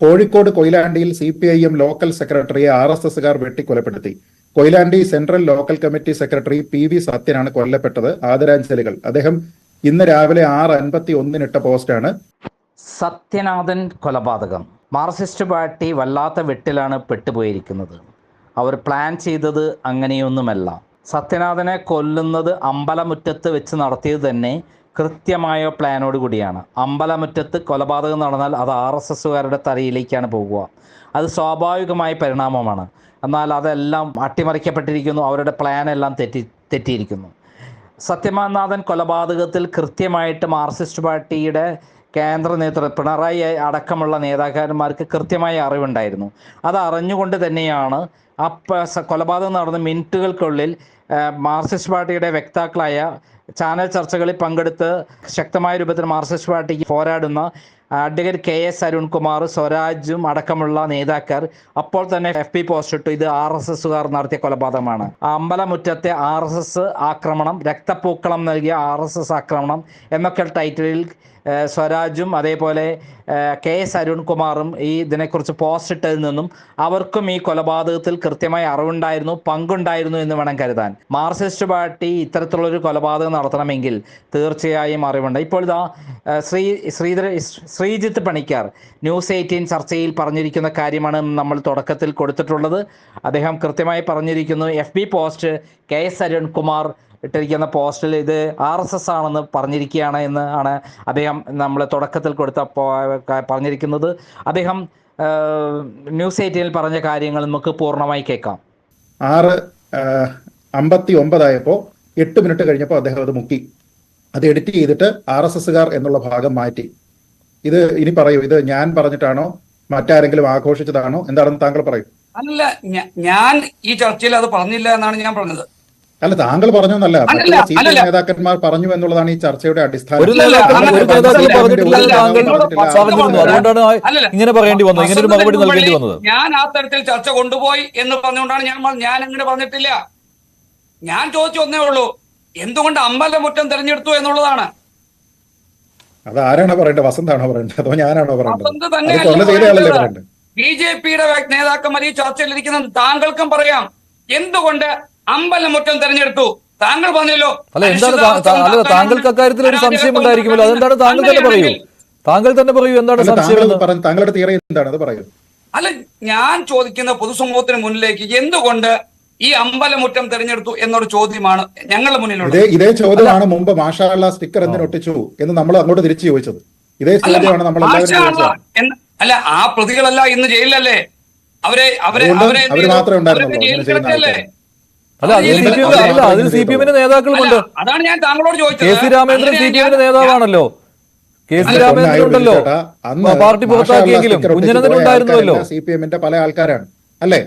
Kozhikode കൊയിലാണ്ടിയിൽ C P I M local സെക്രട്ടറിയെ R S എസുകാർ വെട്ടിക്കൊലപ്പെടുത്തി. Koyilandy central local committee secretary P V സത്യനാണ് കൊല്ലപ്പെട്ടത്. ആദരാഞ്ജലികൾ. അദ്ദേഹം ഇന്ന് രാവിലെ ആറ് അൻപത്തി ഒന്നിനിട്ട പോസ്റ്റാണ്. സത്യനാഥൻ കൊലപാതകം. മാർസിസ്റ്റ് പാർട്ടി വല്ലാത്ത വെട്ടിലാണ് പെട്ടുപോയിരിക്കുന്നത്. അവർ പ്ലാൻ ചെയ്തത് അങ്ങനെയൊന്നുമല്ല. സത്യനാഥനെ കൊല്ലുന്നത് അമ്പലമുറ്റത്ത് വെച്ച് നടത്തിയത് തന്നെ കൃത്യമായ പ്ലാനോട് കൂടിയാണ്. അമ്പലമുറ്റത്ത് കൊലപാതകം നടന്നാൽ അത് ആർ എസ് എസുകാരുടെ തലയിലേക്കാണ് പോകുക. അത് സ്വാഭാവികമായ പരിണാമമാണ്. എന്നാൽ അതെല്ലാം അട്ടിമറിക്കപ്പെട്ടിരിക്കുന്നു. അവരുടെ പ്ലാൻ എല്ലാം തെറ്റി തെറ്റിയിരിക്കുന്നു. സത്യമാനാഥൻ കൊലപാതകത്തിൽ കൃത്യമായിട്ട് മാർക്സിസ്റ്റ് പാർട്ടിയുടെ കേന്ദ്ര നേതൃത്വം പിണറായി അടക്കമുള്ള നേതാക്കന്മാർക്ക് കൃത്യമായ അറിവുണ്ടായിരുന്നു. അത് അറിഞ്ഞുകൊണ്ട് തന്നെയാണ് ആ കൊലപാതകം നടന്ന മിനിറ്റുകൾക്കുള്ളിൽ മാർക്സിസ്റ്റ് പാർട്ടിയുടെ വക്താക്കളായ ചാനൽ ചർച്ചകളിൽ പങ്കെടുത്ത് ശക്തമായ രൂപത്തിൽ മാർക്സിസ്റ്റ് പാർട്ടിക്ക് പോരാടുന്ന അഡ്വക്കേറ്റ് കെ എസ് അരുൺകുമാർ സ്വരാജും അടക്കമുള്ള നേതാക്കർ അപ്പോൾ തന്നെ എഫ് പി പോസ്റ്റ് ഇട്ടു ഇത് ആർ എസ് എസുകാർ നടത്തിയ കൊലപാതകമാണ്. അമ്പലമുറ്റത്തെ ആർ എസ് എസ് ആക്രമണം രക്തപൂക്കളം നൽകിയ ആർ എസ് എസ് ആക്രമണം എന്നൊക്കെ ടൈറ്റിലിൽ സ്വരാജും അതേപോലെ കെ എസ് അരുൺകുമാറും ഈ ഇതിനെക്കുറിച്ച് പോസ്റ്റ് ഇട്ടതിൽ നിന്നും അവർക്കും ഈ കൊലപാതകത്തിൽ കൃത്യമായി അറിവുണ്ടായിരുന്നു പങ്കുണ്ടായിരുന്നു എന്ന് വേണം കരുതാൻ. മാർസിസ്റ്റ് പാർട്ടി ഇത്തരത്തിലുള്ളൊരു കൊലപാതകം നടത്തണമെങ്കിൽ തീർച്ചയായും അറിവുണ്ട്. ഇപ്പോൾ ഇതാ ശ്രീ ശ്രീധര ശ്രീജിത്ത് പണിക്കാർ ന്യൂസ് എയ്റ്റീൻ ചർച്ചയിൽ പറഞ്ഞിരിക്കുന്ന കാര്യമാണ് നമ്മൾ തുടക്കത്തിൽ കൊടുത്തിട്ടുള്ളത്. അദ്ദേഹം കൃത്യമായി പറഞ്ഞിരിക്കുന്നു F B post K S Arunkumar ഇട്ടിരിക്കുന്ന പോസ്റ്റിൽ ഇത് ആർ എസ് എസ് ആണെന്ന് പറഞ്ഞിരിക്കുകയാണ് എന്ന് ആണ് അദ്ദേഹം നമ്മൾ തുടക്കത്തിൽ കൊടുത്ത പറഞ്ഞിരിക്കുന്നത്. അദ്ദേഹം ന്യൂസ് എയ്റ്റീനിൽ പറഞ്ഞ കാര്യങ്ങൾ നമുക്ക് പൂർണമായി കേൾക്കാം. ആറ് അമ്പത്തി ഒമ്പതായപ്പോൾ എട്ട് മിനിറ്റ് കഴിഞ്ഞപ്പോൾ അദ്ദേഹം അത് മുക്കി. അത് എഡിറ്റ് ചെയ്തിട്ട് ആർ എസ് എസുകാർ എന്നുള്ള ഭാഗം മാറ്റി. ഇത് ഇനി പറയൂ ഇത് ഞാൻ പറഞ്ഞിട്ടാണോ മറ്റാരെങ്കിലും ആഘോഷിച്ചതാണോ എന്താണെന്ന് താങ്കൾ പറയൂ. അല്ല ഞാൻ ഈ ചർച്ചയിൽ അത് പറഞ്ഞില്ല എന്നാണ് ഞാൻ പറഞ്ഞത്. അല്ല താങ്കൾ പറഞ്ഞു എന്നല്ല. മറ്റുള്ള സി പി നേതാക്കന്മാർ പറഞ്ഞു എന്നുള്ളതാണ് ഈ ചർച്ചയുടെ അടിസ്ഥാനം. അതുകൊണ്ടാണ് ഇങ്ങനെ പറയേണ്ടി വന്നത്. ഇങ്ങനെ ഒരു മറുപടി നൽകേണ്ടി വന്നത്. ഞാൻ ആ തരത്തിൽ ചർച്ച കൊണ്ടുപോയി എന്ന് പറഞ്ഞുകൊണ്ടാണ് ഞാൻ ഞാൻ അങ്ങനെ പറഞ്ഞിട്ടില്ല. ഞാൻ ചോദിച്ചു ഒന്നേ ഉള്ളൂ. എന്തുകൊണ്ട് അമ്പലമുറ്റം തെരഞ്ഞെടുത്തു എന്നുള്ളതാണ്. അത് ആരാണോ പറയേണ്ടത്? വസന്താണോ പറയേണ്ടത്? അതോ ഞാനാണോ. പറയേണ്ടത്? ബി ജെ പിയുടെ നേതാക്കന്മാർ ഈ ചർച്ചയിലിരിക്കുന്ന താങ്കൾക്കും പറയാം. എന്തുകൊണ്ട് അമ്പലമുറ്റം തെരഞ്ഞെടുത്തു. താങ്കൾ പറഞ്ഞല്ലോ അല്ല എന്താണ് താങ്കൾക്ക് അക്കാര്യത്തിൽ ഒരു സംശയം ഉണ്ടായിരിക്കുമല്ലോ അതെന്താണ് താങ്കൾ തന്നെ പറയൂ? താങ്കൾ തന്നെ പറയൂ എന്താണ് സംശയം എന്ന്. താങ്കളുടെ തിയറി എന്താണ്? അത് പറയൂ. അല്ല ഞാൻ ചോദിക്കുന്ന പൊതുസമൂഹത്തിന് മുന്നിലേക്ക് എന്തുകൊണ്ട് ഈ അമ്പലമുറ്റം തെരഞ്ഞെടുത്തു എന്നൊരു ചോദ്യമാണ് ഞങ്ങളുടെ മുന്നിലുള്ളത്. ഇതേ ഇതേ ചോദ്യമാണ് മുമ്പ് മാഷാള്ള സ്റ്റിക്കർ എന്തിനു ഒട്ടിച്ചു എന്ന് നമ്മൾ അങ്ങോട്ട് തിരിച്ചു ചോദിച്ചത്. ഇതേ ചോദ്യമാണ് നമ്മൾ അല്ലാ. ആ പ്രതികളല്ല ഇന്ന് ജയിലിലല്ലേ? അവരെ അവരെ അവരെ? മാത്രമേ ഉണ്ടായിരുന്നുള്ളൂ അല്ല അതിൽ സി പി എമ്മിന്റെ നേതാക്കളുമുണ്ട്. അതാണ് ഞാൻ താങ്കളോട് ചോദിച്ചത്. K C Ramendran C P എമ്മിന്റെ നേതാവാണല്ലോ. കെ സി രാമേന്ദ്രൻ ഉണ്ടല്ലോ. അന്ന് പാർട്ടി പുറത്താക്കിയെങ്കിലും കുഞ്ഞനന്ദൻ ഉണ്ടായിരുന്നല്ലോ. സി പി എമ്മിന്റെ പല ആൾക്കാരാണ്. അല്ലേ?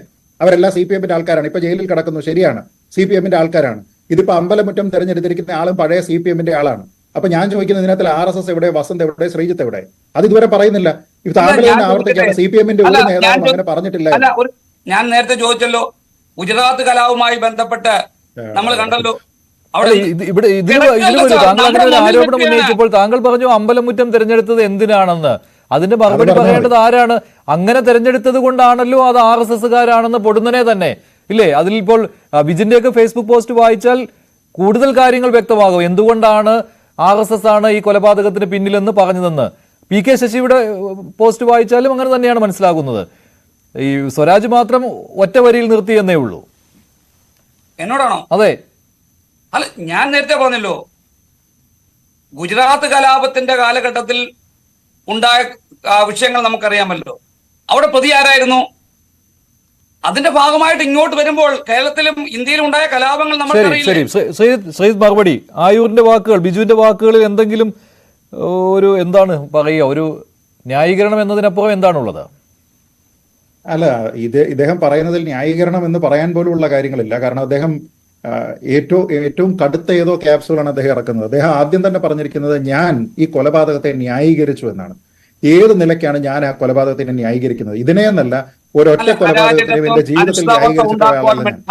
അവരെല്ലാം സി പി എമ്മിന്റെ ആൾക്കാരാണ്. ഇപ്പൊ ജയിലിൽ കിടക്കുന്നു ശരിയാണ്. സി പി എമ്മിന്റെ ആൾക്കാരാണ്. ഇതിപ്പോ അമ്പലമുറ്റം തെരഞ്ഞെടുത്തിരിക്കുന്ന ആളും പഴയ സി പി എമ്മിന്റെ ആളാണ്. അപ്പൊ ഞാൻ ചോദിക്കുന്നത് ഇതിനകത്ത് ആർ എസ് എസ് എവിടെ വസന്ത് എവിടെ ശ്രീജിത്ത് എവിടെ? അത് ഇതുവരെ പറയുന്നില്ല. ഇപ്പൊ താങ്കൾ ആവർത്തിക്കാണ്. സി പി എമ്മിന്റെ ഒരു നേതാവ് അങ്ങനെ പറഞ്ഞിട്ടില്ല. അല്ല ഞാൻ നേരത്തെ ചോദിച്ചല്ലോ ഗുജറാത്ത് കലാവുമായി ബന്ധപ്പെട്ട് നമ്മൾ കണ്ടല്ലോ. ഇവിടെ താങ്കൾ അങ്ങനെ ഒരു ആരോപണം ഉന്നയിച്ചപ്പോൾ താങ്കൾ പറഞ്ഞു അമ്പലമുറ്റം തിരഞ്ഞെടുത്തത് എന്തിനാണെന്ന്. അതിന്റെ മറുപടി പറയേണ്ടത് ആരാണ്? അങ്ങനെ തെരഞ്ഞെടുത്തത് കൊണ്ടാണല്ലോ അത് ആർ എസ് എസ്സുകാരാണെന്ന് പൊടുന്നനെ തന്നെ. ഇല്ലേ? അതിൽ ഇപ്പോൾ ആ, വിജിന്റെയൊക്കെ ഫേസ്ബുക്ക് പോസ്റ്റ് വായിച്ചാൽ കൂടുതൽ കാര്യങ്ങൾ വ്യക്തമാകും. എന്തുകൊണ്ടാണ് ആർ എസ് എസ് ആണ് ഈ കൊലപാതകത്തിന് പിന്നിലെന്ന് പറഞ്ഞതെന്ന്. പി കെ ശശിയുടെ പോസ്റ്റ് വായിച്ചാലും അങ്ങനെ തന്നെയാണ് മനസ്സിലാകുന്നത്. ഈ സ്വരാജ് മാത്രം ഒറ്റ വരിയിൽ നിർത്തി എന്നേ ഉള്ളൂ. എന്നോടാണോ? അതെ. അല്ല ഞാൻ നേരത്തെ പറഞ്ഞല്ലോ. ഗുജറാത്ത് കലാപത്തിന്റെ കാലഘട്ടത്തിൽ ഉണ്ടായ വിഷയങ്ങൾ നമുക്കറിയാമല്ലോ. അവിടെ പ്രതി ആരായിരുന്നു? അതിന്റെ ഭാഗമായിട്ട് ഇങ്ങോട്ട് വരുമ്പോൾ കേരളത്തിലും ഇന്ത്യയിലും ഉണ്ടായ കലാപങ്ങൾ നമ്മൾ മറുപടി. ആയൂരിന്റെ വാക്കുകൾ ബിജുവിന്റെ വാക്കുകളിൽ എന്തെങ്കിലും ഒരു എന്താണ് പറയുക ഒരു ന്യായീകരണം എന്നതിനപ്പുറം എന്താണുള്ളത്? അല്ല ഇത് ഇദ്ദേഹം പറയുന്നതിൽ ന്യായീകരണം എന്ന് പറയാൻ പോലുമുള്ള കാര്യങ്ങളില്ല. കാരണം അദ്ദേഹം ഏറ്റവും ഏറ്റവും കടുത്ത ഏതോ ക്യാപ്സൂളാണ് അദ്ദേഹം ഇറക്കുന്നത്. അദ്ദേഹം ആദ്യം തന്നെ പറഞ്ഞിരിക്കുന്നത് ഞാൻ ഈ കൊലപാതകത്തെ ന്യായീകരിച്ചു എന്നാണ്. ഏത് നിലയ്ക്കാണ് ഞാൻ ആ കൊലപാതകത്തിനെ ന്യായീകരിക്കുന്നത്? ഇതിനെ എന്നല്ല ഒരൊറ്റ കൊലപാതകത്തിനും എന്റെ ജീവിതത്തിൽ ന്യായീകരിച്ചിട്ടുള്ള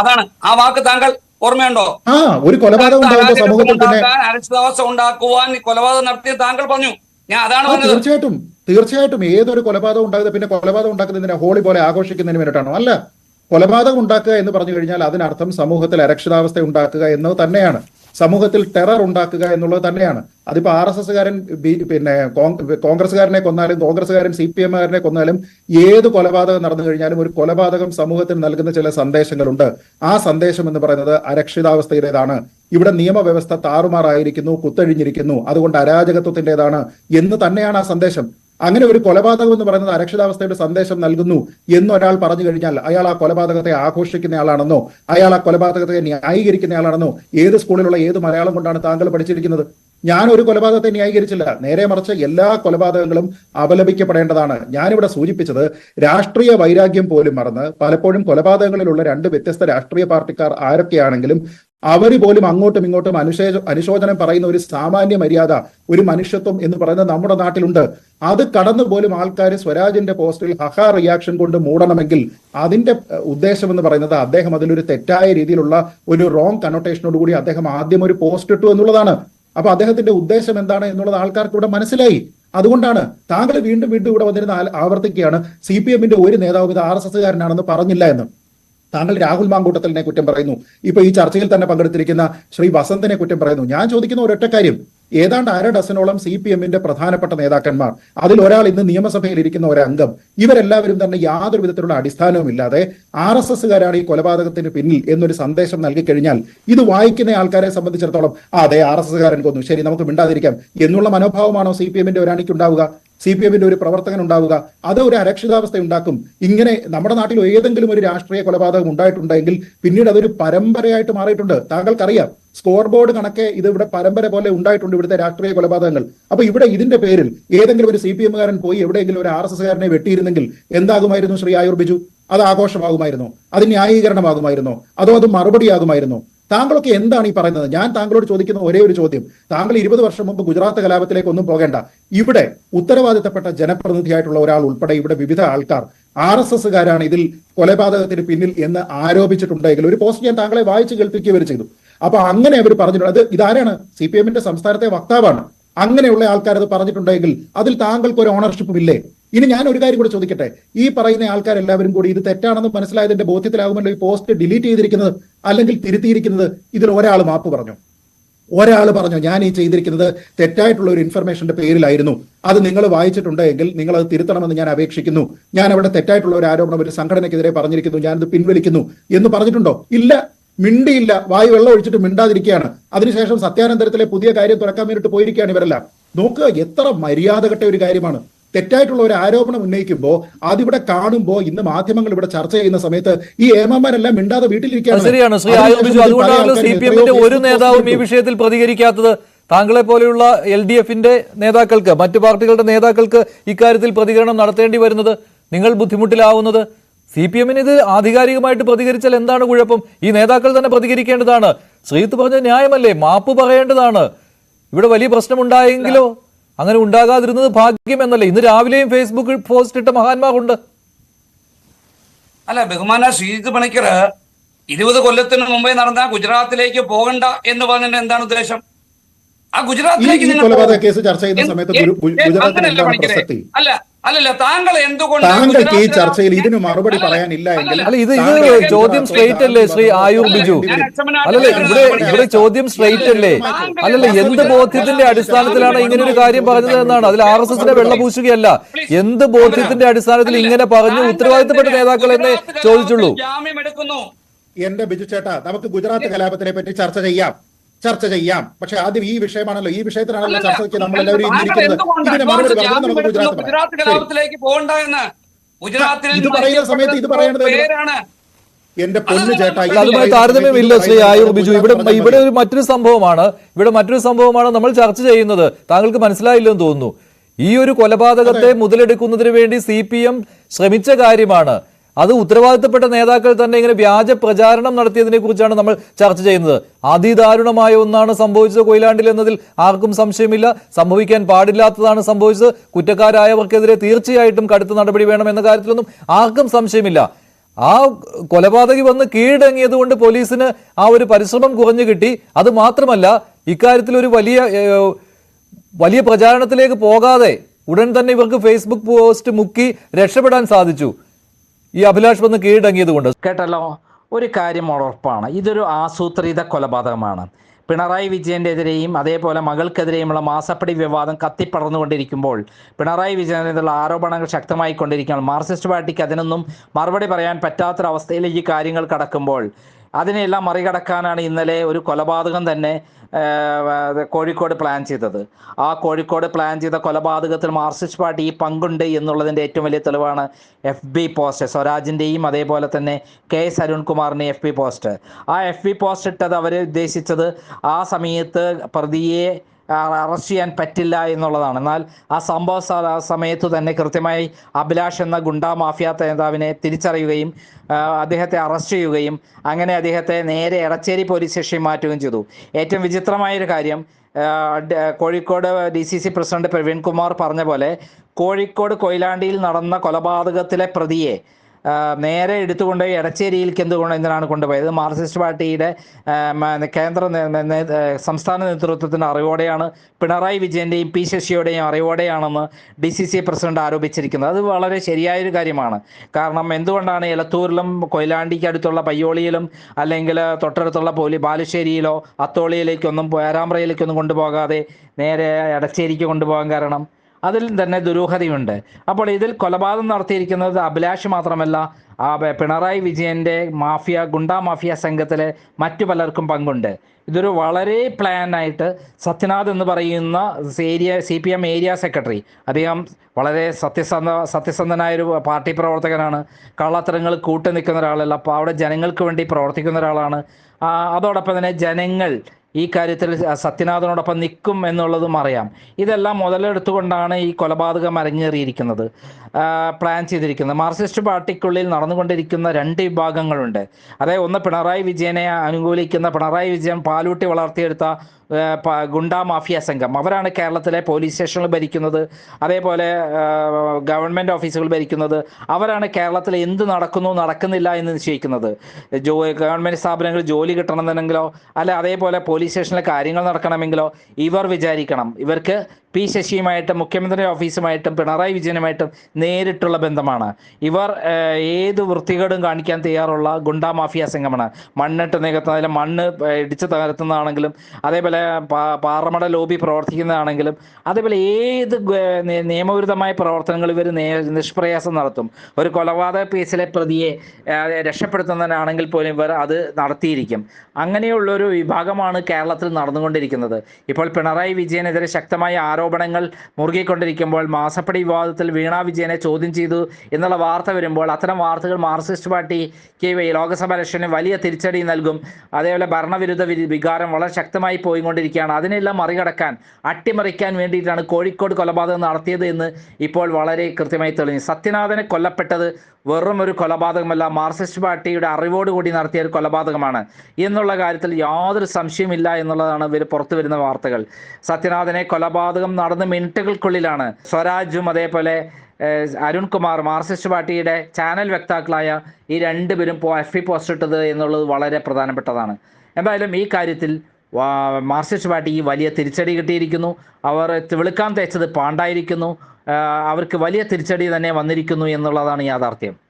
അതാണ്. ആ വാക്ക് താങ്കൾ ഓർമ്മയുണ്ടോ? ആ ഒരു കൊലപാതകം ഉണ്ടാകുമ്പോൾ സമൂഹത്തിൽ അനിശ്ചിതാവസ്ഥ ഉണ്ടാക്കുവാൻ കൊലപാതകം നടത്തിയ താങ്കൾ പറഞ്ഞു. ഞാൻ അതാണ് തീർച്ചയായിട്ടും. തീർച്ചയായിട്ടും ഏതൊരു കൊലപാതകം ഉണ്ടാകുന്നത് പിന്നെ കൊലപാതകം ഉണ്ടാക്കുന്നതിന് ഹോളി പോലെ ആഘോഷിക്കുന്നതിന് വേണ്ടിയിട്ടാണോ? അല്ല. കൊലപാതകം ഉണ്ടാക്കുക എന്ന് പറഞ്ഞു കഴിഞ്ഞാൽ അതിനർത്ഥം സമൂഹത്തിൽ അരക്ഷിതാവസ്ഥ ഉണ്ടാക്കുക എന്നത് തന്നെയാണ്. സമൂഹത്തിൽ ടെറർ ഉണ്ടാക്കുക എന്നുള്ളത് തന്നെയാണ്. അതിപ്പോ ആർ എസ് എസ്സുകാരൻ പിന്നെ കോൺ- കോൺഗ്രസ്സുകാരനെ കൊന്നാലും കോൺഗ്രസ്സുകാരൻ സി പി എമ്മുകാരനെ കൊന്നാലും ഏത് കൊലപാതകം നടന്നു കഴിഞ്ഞാലും ഒരു കൊലപാതകം സമൂഹത്തിന് നൽകുന്ന ചില സന്ദേശങ്ങളുണ്ട്. ആ സന്ദേശം എന്ന് പറയുന്നത് അരക്ഷിതാവസ്ഥയുടേതാണ്. ഇവിടെ നിയമവ്യവസ്ഥ താറുമാറായിരിക്കുന്നു കുത്തഴിഞ്ഞിരിക്കുന്നു. അതുകൊണ്ട് അരാജകത്വത്തിന്റെതാണ് എന്ന് തന്നെയാണ് ആ സന്ദേശം. അങ്ങനെ ഒരു കൊലപാതകം എന്ന് പറയുന്നത് അരക്ഷിതാവസ്ഥയുടെ സന്ദേശം നൽകുന്നു എന്ന് ഒരാൾ പറഞ്ഞു കഴിഞ്ഞാൽ അയാൾ ആ കൊലപാതകത്തെ ആഘോഷിക്കുന്ന ആളാണെന്നോ അയാൾ ആ കൊലപാതകത്തെ ന്യായീകരിക്കുന്ന ആളാണെന്നോ ഏത് സ്കൂളിലുള്ള ഏത് മലയാളം കൊണ്ടാണ് താങ്കൾ പഠിച്ചിരിക്കുന്നത്? ഞാൻ ഒരു കൊലപാതകത്തെ ന്യായീകരിച്ചില്ല. നേരെ മറിച്ച് എല്ലാ കൊലപാതകങ്ങളും അപലപിക്കപ്പെടേണ്ടതാണ്. ഞാനിവിടെ സൂചിപ്പിച്ചത് രാഷ്ട്രീയ വൈരാഗ്യം പോലും മറന്ന് പലപ്പോഴും കൊലപാതകങ്ങളിലുള്ള രണ്ട് വ്യത്യസ്ത രാഷ്ട്രീയ പാർട്ടിക്കാർ ആരൊക്കെയാണെങ്കിലും അവർ പോലും അങ്ങോട്ടും ഇങ്ങോട്ടും അനുശേ അനുശോചനം പറയുന്ന ഒരു സാമാന്യ മര്യാദ ഒരു മനുഷ്യത്വം എന്ന് പറയുന്നത് നമ്മുടെ നാട്ടിലുണ്ട്. അത് കടന്നു പോലും ആൾക്കാർ സ്വരാജിന്റെ പോസ്റ്റിൽ ഹഹ റിയാക്ഷൻ കൊണ്ട് മൂടണമെങ്കിൽ അതിന്റെ ഉദ്ദേശം എന്ന് പറയുന്നത് അദ്ദേഹം അതിലൊരു തെറ്റായ രീതിയിലുള്ള ഒരു റോങ് കണോട്ടേഷനോട് കൂടി അദ്ദേഹം ആദ്യം ഒരു പോസ്റ്റ് ഇട്ടു എന്നുള്ളതാണ്. അപ്പൊ അദ്ദേഹത്തിന്റെ ഉദ്ദേശം എന്താണ് എന്നുള്ളത് ആൾക്കാർക്ക് ഇവിടെ മനസ്സിലായി. അതുകൊണ്ടാണ് താങ്കൾ വീണ്ടും വീണ്ടും ഇവിടെ വന്നിരുന്ന ആവർത്തിക്കുകയാണ്. സി പി എമ്മിന്റെ ഒരു നേതാവ് ഇത് ആർ എസ് എസ്സുകാരനാണെന്ന് പറഞ്ഞില്ല എന്ന്. താങ്കൾ രാഹുൽ മാങ്കൂട്ടത്തിലിനെ കുറ്റം പറയുന്നു. ഇപ്പൊ ഈ ചർച്ചയിൽ തന്നെ പങ്കെടുത്തിരിക്കുന്ന ശ്രീ വസന്തിനെ കുറ്റം പറയുന്നു. ഞാൻ ചോദിക്കുന്ന ഒരൊറ്റ കാര്യം ഏതാണ്ട് അര ഡസനോളം സി പി എമ്മിന്റെ പ്രധാനപ്പെട്ട നേതാക്കന്മാർ അതിൽ ഒരാൾ ഇന്ന് നിയമസഭയിൽ ഇരിക്കുന്ന ഒരംഗം ഇവരെല്ലാവരും തന്നെ യാതൊരു വിധത്തിലുള്ള അടിസ്ഥാനവും ഇല്ലാതെ ആർ എസ് എസ്സുകാരാണ് ഈ കൊലപാതകത്തിന് പിന്നിൽ എന്നൊരു സന്ദേശം നൽകി കഴിഞ്ഞാൽ ഇത് വായിക്കുന്ന ആൾക്കാരെ സംബന്ധിച്ചിടത്തോളം അതെ ആർ എസ് എസ്സുകാരൻ കൊന്നു. ശരി നമുക്ക് മിണ്ടാതിരിക്കാം. എന്നുള്ള മനോഭാവമാണോ സി പി എമ്മിന്റെ ഒരാണിക്ക് ഉണ്ടാവുക സി പി എമ്മിന്റെ ഒരു പ്രവർത്തകൻ ഉണ്ടാവുക അത് ഒരു അരക്ഷിതാവസ്ഥ ഉണ്ടാക്കും. ഇങ്ങനെ നമ്മുടെ നാട്ടിൽ ഏതെങ്കിലും ഒരു രാഷ്ട്രീയ കൊലപാതകം ഉണ്ടായിട്ടുണ്ടെങ്കിൽ പിന്നീട് അതൊരു പരമ്പരയായിട്ട് മാറിയിട്ടുണ്ട്. താങ്കൾക്കറിയാം സ്കോർ ബോർഡ് കണക്കെ ഇത് ഇവിടെ പരമ്പര പോലെ ഉണ്ടായിട്ടുണ്ട് ഇവിടുത്തെ രാഷ്ട്രീയ കൊലപാതകങ്ങൾ. അപ്പൊ ഇവിടെ ഇതിന്റെ പേരിൽ ഏതെങ്കിലും ഒരു സി പി എമ്മുകാരൻ പോയി എവിടെയെങ്കിലും ഒരു ആർ എസ് എസ്കാരനെ വെട്ടിയിരുന്നെങ്കിൽ എന്താകുമായിരുന്നു ശ്രീ ആയുർ ബിജു? അത് ആഘോഷമാകുമായിരുന്നോ? അത് ന്യായീകരണമാകുമായിരുന്നോ? അതോ അത് മറുപടിയാകുമായിരുന്നോ? താങ്കളൊക്കെ എന്താണ് ഈ പറയുന്നത്? ഞാൻ താങ്കളോട് ചോദിക്കുന്ന ഒരേ ഒരു ചോദ്യം. താങ്കൾ ഇരുപത് വർഷം മുമ്പ് ഗുജറാത്ത് കലാപത്തിലേക്ക് ഒന്നും പോകേണ്ട. ഇവിടെ ഉത്തരവാദിത്തപ്പെട്ട ജനപ്രതിനിധിയായിട്ടുള്ള ഒരാൾ ഉൾപ്പെടെ ഇവിടെ വിവിധ ആൾക്കാർ ആർ എസ് എസ്സുകാരാണ് ഇതിൽ കൊലപാതകത്തിന് പിന്നിൽ എന്ന് ആരോപിച്ചിട്ടുണ്ടെങ്കിൽ ഒരു പോസ്റ്റ് ഞാൻ താങ്കളെ വായിച്ച് കേൾപ്പിക്കുക ചെയ്തു. അപ്പൊ അങ്ങനെ അവർ പറഞ്ഞിട്ടുണ്ട്. അത് ഇതാരാണ്? സി പി എമ്മിന്റെ സംസ്ഥാനത്തെ വക്താവാണ്. അങ്ങനെയുള്ള ആൾക്കാർ അത് പറഞ്ഞിട്ടുണ്ടെങ്കിൽ അതിൽ താങ്കൾക്ക് ഒരു ഓണർഷിപ്പും ഇല്ലേ? ഇനി ഞാൻ ഒരു കാര്യം കൂടെ ചോദിക്കട്ടെ? ഈ പറയുന്ന ആൾക്കാരെല്ലാവരും കൂടി ഇത് തെറ്റാണെന്ന് മനസ്സിലായതിന്റെ ബോധ്യത്തിലാകുമല്ലോ ഈ പോസ്റ്റ് ഡിലീറ്റ് ചെയ്തിരിക്കുന്നത്? അല്ലെങ്കിൽ തിരുത്തിയിരിക്കുന്നത്? ഇതിൽ ഒരാൾ മാപ്പ് പറഞ്ഞു. ഒരാൾ പറഞ്ഞു ഞാൻ ഈ ചെയ്തിരിക്കുന്നത് തെറ്റായിട്ടുള്ള ഒരു ഇൻഫർമേഷന്റെ പേരിലായിരുന്നു. അത് നിങ്ങൾ വായിച്ചിട്ടുണ്ടെങ്കിൽ നിങ്ങൾ അത് തിരുത്തണമെന്ന് ഞാൻ അപേക്ഷിക്കുന്നു. ഞാൻ അവിടെ തെറ്റായിട്ടുള്ള ഒരു ആരോപണം ഒരു സംഘടനയ്ക്കെതിരെ പറഞ്ഞിരിക്കുന്നു. ഞാനത് പിൻവലിക്കുന്നു. എന്ന് പറഞ്ഞിട്ടുണ്ടോ? ഇല്ല. മിണ്ടിയില്ല. വായു വെള്ളം ഒഴിച്ചിട്ട് മിണ്ടാതിരിക്കുകയാണ്. അതിനുശേഷം സത്യാനന്തരത്തിലെ പുതിയ കാര്യം തുറക്കാൻ വേണ്ടിയിട്ട് പോയിരിക്കുകയാണ് ഇവരെല്ലാം. നോക്കുക എത്ര മര്യാദകെട്ട ഒരു കാര്യമാണ്. തെറ്റായിട്ടുള്ള ഒരു ആരോപണം ഉന്നയിക്കുമ്പോൾ അതിവിടെ കാണുമ്പോൾ ഇന്ന് മാധ്യമങ്ങൾ ഇവിടെ ചർച്ച ചെയ്യുന്ന സമയത്ത് ഈ ഏമാന്മാരെല്ലാം മിണ്ടാതെ വീട്ടിലിരിക്കുകയാണ്. ശരിയാണ്. ശ്രീ ആയുർ അതുകൊണ്ടാണല്ലോ സി പി എമ്മിന്റെ ഒരു നേതാവും ഈ വിഷയത്തിൽ പ്രതികരിക്കാത്തത്. താങ്കളെ പോലെയുള്ള എൽ ഡി എഫിന്റെ നേതാക്കൾക്ക് മറ്റു പാർട്ടികളുടെ നേതാക്കൾക്ക് ഇക്കാര്യത്തിൽ പ്രതികരണം നടത്തേണ്ടി വരുന്നത് നിങ്ങൾ ബുദ്ധിമുട്ടിലാവുന്നത്. സി പി എമ്മിന് ഇത് ആധികാരികമായിട്ട് പ്രതികരിച്ചാൽ എന്താണ് കുഴപ്പം? ഈ നേതാക്കൾ തന്നെ പ്രതികരിക്കേണ്ടതാണ്. ശ്രീത്ത് പറഞ്ഞ ന്യായമല്ലേ? മാപ്പ് പറയേണ്ടതാണ്. ഇവിടെ വലിയ പ്രശ്നമുണ്ടായെങ്കിലോ? അങ്ങനെ ഉണ്ടാകാതിരുന്നത് ഭാഗ്യം എന്നല്ല? ഇന്ന് രാവിലെയും ഫേസ്ബുക്കിൽ പോസ്റ്റ് ഇട്ട മഹാന്മാരുണ്ട്. അല്ല ബഹുമാന ശ്രീജിത്ത് പണിക്കർ ഇരുപത് കൊല്ലത്തിന് മുമ്പേ നടന്ന ഗുജറാത്തിലേക്ക് പോകണ്ട എന്ന് പറഞ്ഞിട്ട് എന്താണ് ഉദ്ദേശം? ആ ഗുജറാത്തിലേക്ക്. അല്ല അല്ലല്ല താങ്കൾ എന്തുകൊണ്ട് താങ്കൾക്ക് ഈ ചർച്ചയിൽ ഇതിന് മറുപടി അല്ല, പറയാനില്ല എങ്കിൽ അല്ല, ഇത് ഇത് ചോദ്യം സ്ട്രേറ്റ് അല്ലേ ശ്രീ ആയുർ ബിജു? അല്ലല്ലേ ഇവിടെ ഇവിടെ ചോദ്യം സ്ട്രേറ്റ് അല്ലേ? അല്ലല്ല എന്ത് ബോധ്യത്തിന്റെ അടിസ്ഥാനത്തിലാണ് ഇങ്ങനെ ഒരു കാര്യം പറഞ്ഞത് എന്നാണ്. അതിൽ ആർ എസ് എസിന്റെ വെള്ളപൂശുകയല്ല എന്ത് ബോധ്യത്തിന്റെ അടിസ്ഥാനത്തിൽ ഇങ്ങനെ പറഞ്ഞു ഉത്തരവാദിത്തപ്പെട്ട നേതാക്കൾ എന്നെ ചോദിച്ചുള്ളൂ? എന്റെ ബിജു ചേട്ടാ നമുക്ക് ഗുജറാത്ത് കലാപത്തിനെ പറ്റി ചർച്ച ചെയ്യാം. ചർച്ച ചെയ്യാം. പക്ഷെ ആദ്യം ഈ വിഷയമാണല്ലോ. ഈ വിഷയത്തിനാണല്ലോ ചർച്ച ചർച്ചയ്ക്ക് നമ്മൾ എല്ലാവരും താങ്കൾ ഇരിക്കുന്നത്. ഇതിന് മറുപടി പറഞ്ഞു നമുക്ക് ഗുജറാത്ത്. കലാപത്തിലേക്ക് പോകണ്ട എന്ന്. ഗുജറാത്തിൽ ഇത് പറയുന്ന സമയത്ത് ഇത് പറയേണ്ടത് എന്റെ പൊന്നു ചേട്ടാ അല്ല, അതുമായി താരതമ്യമില്ല ശ്രീ ഇത് ആയൂർ ബിജു. ഇവിടെ ഇവിടെ ഒരു മറ്റൊരു സംഭവമാണ്. ഇവിടെ മറ്റൊരു സംഭവമാണ് നമ്മൾ ചർച്ച ചെയ്യുന്നത്. താങ്കൾക്ക് മനസ്സിലായില്ലെന്ന് തോന്നുന്നു. ഈ ഒരു കൊലപാതകത്തെ മുതലെടുക്കുന്നതിന് വേണ്ടി സി ശ്രമിച്ച കാര്യമാണ്. അത് ഉത്തരവാദിത്തപ്പെട്ട നേതാക്കൾ തന്നെ ഇങ്ങനെ വ്യാജ പ്രചാരണം നടത്തിയതിനെ കുറിച്ചാണ് നമ്മൾ ചർച്ച ചെയ്യുന്നത്. അതിദാരുണമായ ഒന്നാണ് സംഭവിച്ചത് കൊയിലാണ്ടിൽ എന്നതിൽ ആർക്കും സംശയമില്ല. സംഭവിക്കാൻ പാടില്ലാത്തതാണ് സംഭവിച്ചത്. കുറ്റക്കാരായവർക്കെതിരെ തീർച്ചയായിട്ടും കടുത്ത നടപടി വേണം എന്ന കാര്യത്തിലൊന്നും ആർക്കും സംശയമില്ല. ആ കൊലപാതകി വന്ന് കീഴടങ്ങിയത് കൊണ്ട് പോലീസിന് ആ ഒരു പരിശ്രമം കുറഞ്ഞു കിട്ടി. അത് മാത്രമല്ല ഇക്കാര്യത്തിൽ ഒരു വലിയ വലിയ പ്രചാരണത്തിലേക്ക് പോകാതെ ഉടൻ തന്നെ ഇവർക്ക് ഫേസ്ബുക്ക് പോസ്റ്റ് മുക്കി രക്ഷപ്പെടാൻ സാധിച്ചു. ഈ അഭിലാഷ് വന്ന് കീഴടങ്ങിയത് കൊണ്ട് കേട്ടല്ലോ ഒരു കാര്യം ഉറപ്പാണ്. ഇതൊരു ആസൂത്രിത കൊലപാതകമാണ്. പിണറായി വിജയന്റെതിരെയും അതേപോലെ മകൾക്കെതിരെയുമുള്ള മാസപ്പടി വിവാദം കത്തിപ്പടർന്നുകൊണ്ടിരിക്കുമ്പോൾ പിണറായി വിജയനെതിരെയുള്ള ആരോപണങ്ങൾ ശക്തമായിക്കൊണ്ടിരിക്കുകയാണ് മാർക്സിസ്റ്റ് പാർട്ടിക്ക് അതിനൊന്നും മറുപടി പറയാൻ ഈ കാര്യങ്ങൾ കടക്കുമ്പോൾ അതിനെല്ലാം മറികടക്കാനാണ് ഇന്നലെ ഒരു കൊലപാതകം തന്നെ കോഴിക്കോട് പ്ലാൻ ചെയ്തത്. ആ കോഴിക്കോട് പ്ലാൻ ചെയ്ത കൊലപാതകത്തിൽ മാർക്സിസ്റ്റ് പാർട്ടി ഈ പങ്കുണ്ട് എന്നുള്ളതിന്റെ ഏറ്റവും വലിയ തെളിവാണ് എഫ് ബി പോസ്റ്റ്. സ്വരാജിന്റെയും അതേപോലെ തന്നെ കെ എസ് അരുൺകുമാറിന്റെ എഫ് ബി പോസ്റ്റ്. ആ എഫ് ബി പോസ്റ്റ് ഇട്ടത് അവർ ഉദ്ദേശിച്ചത് ആ സമയത്ത് പ്രതിയെ അറസ്റ്റ് ചെയ്യാൻ പറ്റില്ല എന്നുള്ളതാണ്. എന്നാൽ ആ സംഭവ സമയത്ത് തന്നെ കൃത്യമായി അഭിലാഷ് എന്ന ഗുണ്ടാ മാഫിയ നേതാവിനെ തിരിച്ചറിയുകയും അദ്ദേഹത്തെ അറസ്റ്റ് ചെയ്യുകയും അങ്ങനെ അദ്ദേഹത്തെ നേരെ എടച്ചേരി പോലീസ് സ്റ്റേഷനിൽ മാറ്റുകയും ചെയ്തു. ഏറ്റവും വിചിത്രമായൊരു കാര്യം Kozhikode D C C president Praveen Kumar പറഞ്ഞ പോലെ കോഴിക്കോട് കൊയിലാണ്ടിയിൽ നടന്ന കൊലപാതകത്തിലെ പ്രതിയെ നേരെ എടുത്തുകൊണ്ടുപോയി എടച്ചേരിയിലേക്ക് എന്തുകൊണ്ട് എന്തിനാണ് കൊണ്ടുപോയത്? മാർക്സിസ്റ്റ് പാർട്ടിയുടെ കേന്ദ്ര സംസ്ഥാന നേതൃത്വത്തിന്റെ അറിവോടെയാണ് പിണറായി വിജയന്റെയും പി ശശിയുടെയും അറിവോടെയാണെന്ന് ഡി സി സി പ്രസിഡന്റ് ആരോപിച്ചിരിക്കുന്നത്. അത് വളരെ ശരിയായൊരു കാര്യമാണ്. കാരണം എന്തുകൊണ്ടാണ് എലത്തൂരിലും കൊയിലാണ്ടിക്ക് അടുത്തുള്ള പയ്യോളിയിലും അല്ലെങ്കിൽ തൊട്ടടുത്തുള്ള പോലി ബാലുശ്ശേരിയിലോ അത്തോളിയിലേക്കൊന്നും പേരാമ്പ്രയിലേക്കൊന്നും കൊണ്ടുപോകാതെ നേരെ എടച്ചേരിക്ക് കൊണ്ടുപോകാൻ കാരണം? അതിൽ തന്നെ ദുരൂഹതയുണ്ട്. അപ്പോൾ ഇതിൽ കൊലപാതകം നടത്തിയിരിക്കുന്നത് അഭിലാഷ് മാത്രമല്ല ആ പിണറായി വിജയന്റെ മാഫിയ ഗുണ്ടാ മാഫിയ സംഘത്തിലെ മറ്റു പലർക്കും പങ്കുണ്ട്. ഇതൊരു വളരെ പ്ലാനായിട്ട് സത്യനാഥ് എന്ന് പറയുന്ന area C P M area secretary അദ്ദേഹം വളരെ സത്യസന്ധ സത്യസന്ധനായൊരു പാർട്ടി പ്രവർത്തകനാണ്. കള്ളത്തരങ്ങൾ കൂട്ടു നിൽക്കുന്ന ഒരാളല്ല അപ്പോൾ അവിടെ ജനങ്ങൾക്ക് വേണ്ടി പ്രവർത്തിക്കുന്ന ഒരാളാണ്. അതോടൊപ്പം തന്നെ ജനങ്ങൾ ഈ കാര്യത്തിൽ സത്യനാഥനോടൊപ്പം നിൽക്കും എന്നുള്ളതും അറിയാം. ഇതെല്ലാം മുതലെടുത്തുകൊണ്ടാണ് ഈ കൊലപാതകം അരങ്ങേറിയിരിക്കുന്നത്. പ്ലാൻ ചെയ്തിരിക്കുന്നത്. മാർക്സിസ്റ്റ് പാർട്ടിക്കുള്ളിൽ നടന്നുകൊണ്ടിരിക്കുന്ന രണ്ട് വിഭാഗങ്ങളുണ്ട്. അതായത് ഒന്ന് പിണറായി വിജയനെ അനുകൂലിക്കുന്ന പിണറായി വിജയൻ പാലൂട്ടി വളർത്തിയെടുത്ത ഗുണ്ടാ മാഫിയ സംഘം. അവരാണ് കേരളത്തിലെ പോലീസ് സ്റ്റേഷനുകൾ ഭരിക്കുന്നത്. അതേപോലെ ഗവൺമെന്റ് ഓഫീസുകൾ ഭരിക്കുന്നത്. അവരാണ് കേരളത്തിൽ എന്ത് നടക്കുന്നു നടക്കുന്നില്ല എന്ന് നിശ്ചയിക്കുന്നത്. ജോ ഗവൺമെന്റ് സ്ഥാപനങ്ങളിൽ ജോലി കിട്ടണമെന്നുണ്ടെങ്കിലോ അല്ല അതേപോലെ പോലീസ് സ്റ്റേഷനിലെ കാര്യങ്ങൾ നടക്കണമെങ്കിലോ ഇവർ വിചാരിക്കണം. ഇവർക്ക് പി ശശിയുമായിട്ടും മുഖ്യമന്ത്രി ഓഫീസുമായിട്ടും പിണറായി വിജയനുമായിട്ടും നേരിട്ടുള്ള ബന്ധമാണ്. ഇവർ ഏത് വൃത്തികേടും കാണിക്കാൻ തയ്യാറുള്ള ഗുണ്ടാ മാഫിയ സംഘമാണ്. മണ്ണിട്ട് നികത്തുന്നതിലും മണ്ണ് ഇടിച്ച് തകർത്തുന്നതാണെങ്കിലും അതേപോലെ പാ- പാറമട ലോബി പ്രവർത്തിക്കുന്നതാണെങ്കിലും അതേപോലെ ഏത് നിയമവിരുദ്ധമായ പ്രവർത്തനങ്ങൾ ഇവർ നിഷ്പ്രയാസം നടത്തും. ഒരു കൊലപാതക കേസിലെ പ്രതിയെ രക്ഷപ്പെടുത്തുന്നതിനാണെങ്കിൽ പോലും ഇവർ അത് നടത്തിയിരിക്കും. അങ്ങനെയുള്ളൊരു വിഭാഗമാണ് കേരളത്തിൽ നടന്നുകൊണ്ടിരിക്കുന്നത്. ഇപ്പോൾ പിണറായി വിജയനെതിരെ ശക്തമായ ആരോപണങ്ങൾ മുറുകിക്കൊണ്ടിരിക്കുമ്പോൾ മാസപ്പടി വിവാദത്തിൽ വീണ വിജയനെ ചോദ്യം ചെയ്തു എന്നുള്ള വാർത്ത വരുമ്പോൾ അത്തരം വാർത്തകൾ മാർക്സിസ്റ്റ് പാർട്ടിക്ക് ലോക്സഭാ ഇലക്ഷന് വലിയ തിരിച്ചടി നൽകും. അതേപോലെ ഭരണവിരുദ്ധ വികാരം വളരെ ശക്തമായി പോയിക്കൊണ്ടിരിക്കുകയാണ് അതിനെല്ലാം മറികടക്കാൻ അട്ടിമറിക്കാൻ വേണ്ടിയിട്ടാണ് കോഴിക്കോട് കൊലപാതകം നടത്തിയത് എന്ന് ഇപ്പോൾ വളരെ കൃത്യമായി തെളിഞ്ഞു. സത്യനാഥനെ കൊല്ലപ്പെട്ടത് വെറും ഒരു കൊലപാതകമല്ല മാർക്സിസ്റ്റ് പാർട്ടിയുടെ അറിവോടുകൂടി നടത്തിയ ഒരു കൊലപാതകമാണ്. എന്നുള്ള കാര്യത്തിൽ യാതൊരു സംശയമില്ല എന്നുള്ളതാണ് ഇവർ പുറത്തു വരുന്ന വാർത്തകൾ. സത്യനാഥനെ കൊലപാതകം നടന്ന മിനിറ്റുകൾക്കുള്ളിലാണ് സ്വരാജും അതേപോലെ അരുൺകുമാർ മാർക്സിസ്റ്റ് പാർട്ടിയുടെ ചാനൽ വ്യക്താക്കളായ ഈ രണ്ടുപേരും എഫ് ഇ പോസ്റ്റ് ഇട്ടത് എന്നുള്ളത് വളരെ പ്രധാനപ്പെട്ടതാണ്. എന്തായാലും ഈ കാര്യത്തിൽ മാർക്സിസ്റ്റ് പാർട്ടിക്ക് വലിയ തിരിച്ചടി കിട്ടിയിരിക്കുന്നു. അവർ വെളുക്കാൻ തേച്ചത് പാണ്ടായിരിക്കുന്നു. അവർക്ക് വലിയ തിരിച്ചടി തന്നെ വന്നിരിക്കുന്നു എന്നുള്ളതാണ് യാഥാർത്ഥ്യം.